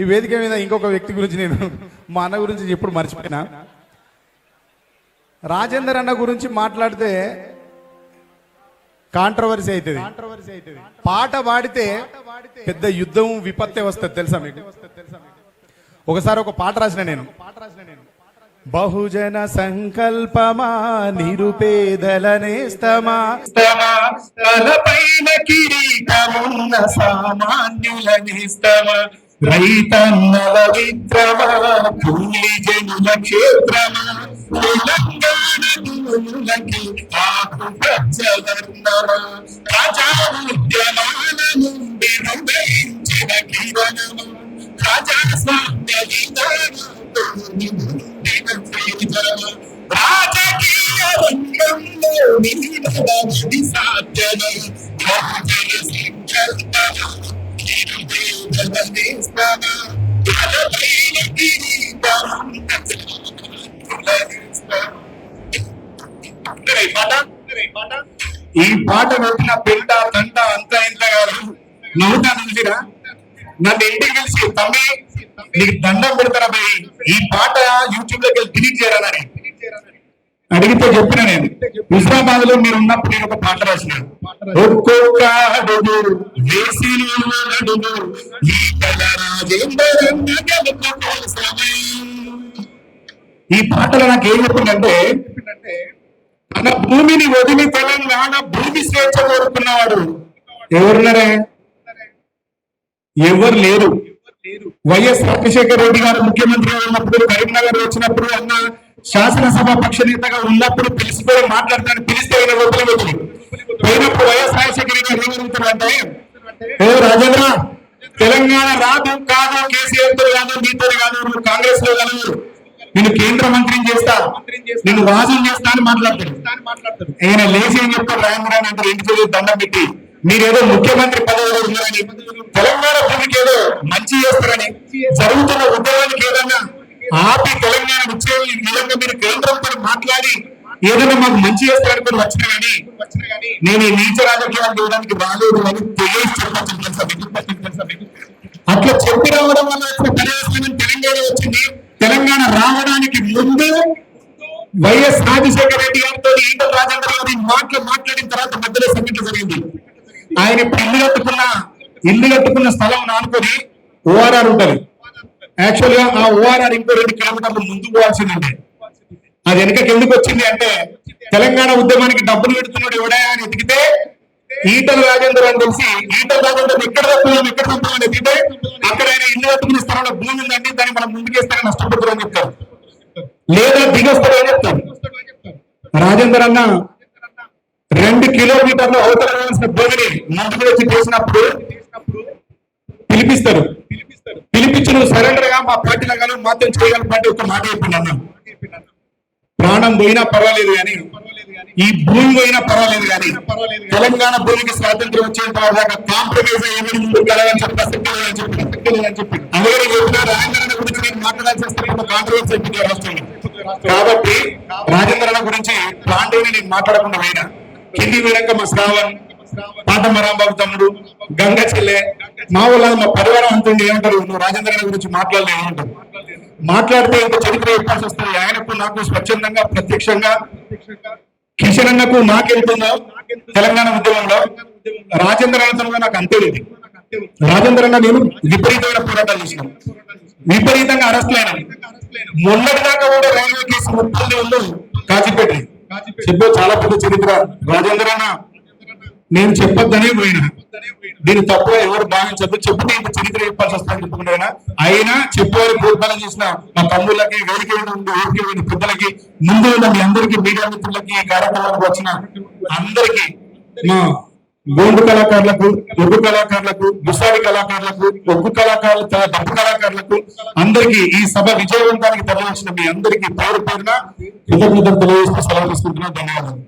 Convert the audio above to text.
ఈ వేదిక మీద ఇంకొక వ్యక్తి గురించి నేను మా అన్న గురించి ఎప్పుడు మర్చిపోయినా. రాజేందర్ అన్న గురించి మాట్లాడితే కాంట్రవర్సీ అవుతుంది పాట పాడితే పెద్ద యుద్ధం విపత్తే వస్తుంది తెలుసా మీకు? ఒకసారి ఒక పాట రాసిన నేను. బహుజన సంకల్పమా నిరుపేదల నేస్తమా తలపైన కిరీటమున్న సామాన్యుల నేస్తమా రైతన్నల విక్రమ కూలి జనుల క్షేత్రమ తెలంగాణ భూములకి ఆకు ప్రజవర్ణమ ప్రజా ఉద్యమాల నుండి ఉదయించిన కిరణము ప్రజాస్వామ్య రాజకీయ రంగంలో నిలబడి సాధ్యమై సంకల్పం ఈ పాట పెట్టిన పిల్ల తంట అంత ఇంత కాదు. నవ్వుతా నుంచిరా? నన్ను ఇంటికి కలిసి తమ్మి నీకు దండం పెడతారా పోయి ఈ పాట యూట్యూబ్లోకి వెళ్ళి డిలీట్ చేయాలని అడిగితే చెప్పిన నేను. హుస్నాబాద్లో మీరు ఉన్నప్పుడు నేను ఒక పాట రాసిన. ఒక్కొక్క అడుగు వేసిన అడుగు ఈటల రాజేంద్రన్న గెలుపు ఈ పాటలో నాకు ఏం చెప్పిందంటే తన భూమిని వదిలి తెలంగాణ భూమి స్వేచ్ఛ కోరుకున్నవాడు. ఎవరున్నారే? ఎవరు లేరు. వైఎస్ రాజశేఖర రెడ్డి గారు ముఖ్యమంత్రి ఉన్నప్పుడు కరీంనగర్ వచ్చినప్పుడు అన్న శాసనసభ పక్ష నేతగా ఉన్నప్పుడు పిలిచిపోయి మాట్లాడతాను. పిలిస్తే ఆయన లోపల పోయినప్పుడు వైఎస్ రాజశేఖర రెడ్డి గారు ఏమడుగుతారంటే ఏ రాజేంద్ర తెలంగాణ రాదు కాదు కేసీఆర్తో కాదు మీతో కాదు కాంగ్రెస్లో కలవరు నేను కేంద్ర మంత్రిని చేస్తా. నేను రాజుని చేస్తా. అని మాట్లాడతాడు. ఆయన లేచి ఏం చెప్తారు రాజేంద్ర అని అంటారు ఇంటికి దండం పెట్టి మీరేదో ముఖ్యమంత్రి పదవిలో ఉన్నారని తెలంగాణ భూమికి ఏదో మంచి చేస్తారని జరుగుతున్న ఉద్యోగానికి ఏదన్నా ఆపి తెలంగాణ వచ్చే విధంగా మీరు కేంద్రంతో మాట్లాడి ఏదైనా మాకు మంచి చేస్తారనుకుని వచ్చిన కానీ నేను ఈ నీచ రాజకీయాలు చేయడానికి బాగాలేదు అని తెలియసి చెప్పచ్చు? అట్లా చెప్పి రావడం వల్ల వచ్చిన పర్యవసానం తెలంగాణ వచ్చింది తెలంగాణ రావడానికి ముందు వైఎస్ రాజశేఖర రెడ్డి గారితో ఈటల రాజేంద్ర గారి మాటలు మాట్లాడిన తర్వాత మధ్యలో సంఘటన జరిగింది. ఆయన ఇప్పుడు ఇల్లు కట్టుకున్న ఇల్లు కట్టుకున్న స్థలం నానుకొని ఓఆర్ఆర్ ఉంటది. యాక్చువల్గా ఆ ఓఆర్ఆర్ ఇంకో రెండు కిలోమీటర్లు ముందు పోవాల్సిందండి. అది వెనకకి ఎందుకు వచ్చింది అంటే తెలంగాణ ఉద్యమానికి డబ్బులు పెడుతున్నాడు ఎవడా అని ఎతికితే ఈటల రాజేందర్ అని తెలిసి ఈటల రాజేందర్ ఎక్కడ తప్పుదాం ఎక్కడ తప్పుదాం అని ఎతికితే అక్కడ ఆయన ఇల్లు కట్టుకునే స్థలంలో భూమి ఉందండి దాన్ని మనం ముందుకేస్తారని నష్టపడుతుందని అని చెప్తారు. లేదా దిగొస్తాడు అని చెప్తారు రాజేందర్ అన్న రెండు కిలోమీటర్ల అవతల వేయాల్సిన భూమిని ముందుకు వచ్చి చేసినప్పుడు పిలిపిస్తారు. పిలిపించి నువ్వు సరెండర్గా మా పార్టీలో గాను మాత్రం చేయగలరు ఒక మాట చెప్పింది అన్న. ప్రాణం పోయినా పర్వాలేదు కానీ ఈ భూమి పోయినా పర్వాలేదు కానీ తెలంగాణ భూమికి స్వాతంత్రం వచ్చేంత దాకా కాంప్రమైజ్ అయ్యేది ముందుకు వెళ్ళాలని చెప్పి చెప్పి అందుకని చెప్పిన రాజేంద్ర గురించి నేను మాట్లాడాల్సి వస్తే కాంట్రవర్సీ రాష్ట్రంలో. కాబట్టి రాజేంద్రన గురించి ప్లాంటేని నేను మాట్లాడకుండా పోయినా. కింది పోయినాక మా శ్రావణ్ పాతమ్మ తమ్ముడు గంగ చెల్లె మా వాళ్ళ మా పరివారం అంటుంది ఏమంటారు? నువ్వు రాజేంద్రన గురించి మాట్లాడలే ఏమంటారు? మాట్లాడితే ఇంత చరిత్ర చెప్పాల్సి వస్తుంది ఆయనకు నాకు స్వచ్ఛందంగా ప్రత్యక్షంగా కిషన్ అన్నకు నాకెళ్తుందో తెలంగాణ ఉద్యమంలో రాజేంద్ర అన్నతో నాకు అంతే లేదు. రాజేంద్ర అన్న నేను విపరీతమైన పోరాటాలు చేసినాను విపరీతంగా అరెస్ట్ అయినా. మొన్నటి దాకా కూడా ముప్పై కాచిపేట. చెప్పే చాలా పెద్ద చరిత్ర. రాజేంద్ర నేను చెప్పొద్దనే పోయినా. దీని తప్పు ఎవరు భావించద్దు. చెప్తే ఇంత చరిత్ర చెప్పాల్సి వస్తుందని చెప్పుకుంటున్నా అయినా చెప్పేవారు పూర్పాలన చేసిన మా తమ్ముళ్ళకి వేడికి ఉండి ఊరికి పోయిన పెద్దలకి ముందు ఉన్న మీ అందరికీ మీడియా మిత్రులకి ఈ కార్యక్రమానికి వచ్చిన అందరికీ మా గోండు కళాకారులకు ఒగ్గు కళాకారులకు గుసాడి కళాకారులకు ఒగ్గు కళాకారులు డబ్బు కళాకారులకు అందరికీ ఈ సభ విజయవంతానికి తరలించిన మీ అందరికీ పేరు పేరున కృతజ్ఞతలు తెలియజేస్తూ సెలవు తీసుకుంటున్నా ధన్యవాదాలు.